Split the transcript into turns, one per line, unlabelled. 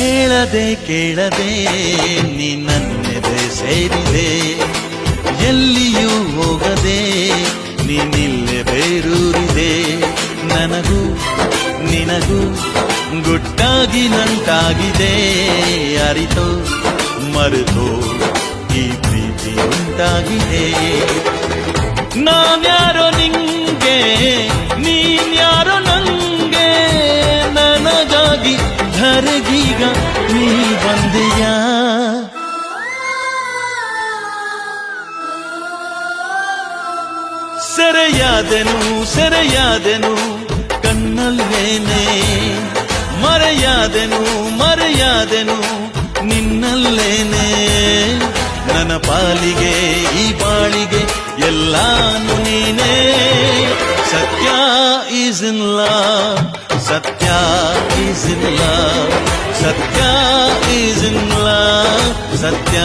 ಹೇಳದೆ ಕೇಳದೆ ನನ್ನೆದೆ ಸೇರಿದೆ. ಎಲ್ಲಿಯೂ ಹೋಗದೆ ನಿನ್ನಿಲ್ಲೆ ಬೇರೂರಿದೆ. ನನಗೂ, ನಿನಗೂ ಗುಟ್ಟಾಗಿ ನಂಟಾಗಿದೆ. ಅರಿತೋ, ಮರೆತೋ ಈ ಪ್ರೀತಿ ಉಂಟಾಗಿದೆ. ನಾನ್ಯಾರೋ ಧರೆಗೀಗ ನೀ ಬಂದೆಯ? ಸೆರೆಯಾದೆನು ಸೆರೆಯಾದೆನು, ಕಣ್ಣಲ್ಲೇನೆ. ಮರೆಯಾದೆನು ಮರೆಯಾದೆನು, ನಿನ್ನಲ್ಲೇನೆ. ನನ್ನ ಪಾಲಿಗೆ, ಈ ಬಾಳಿಗೆ ಎಲ್ಲಾನು ನೀನೇ. Sathya is in love Sathya is in Sathya is in love ಸತ್ಯ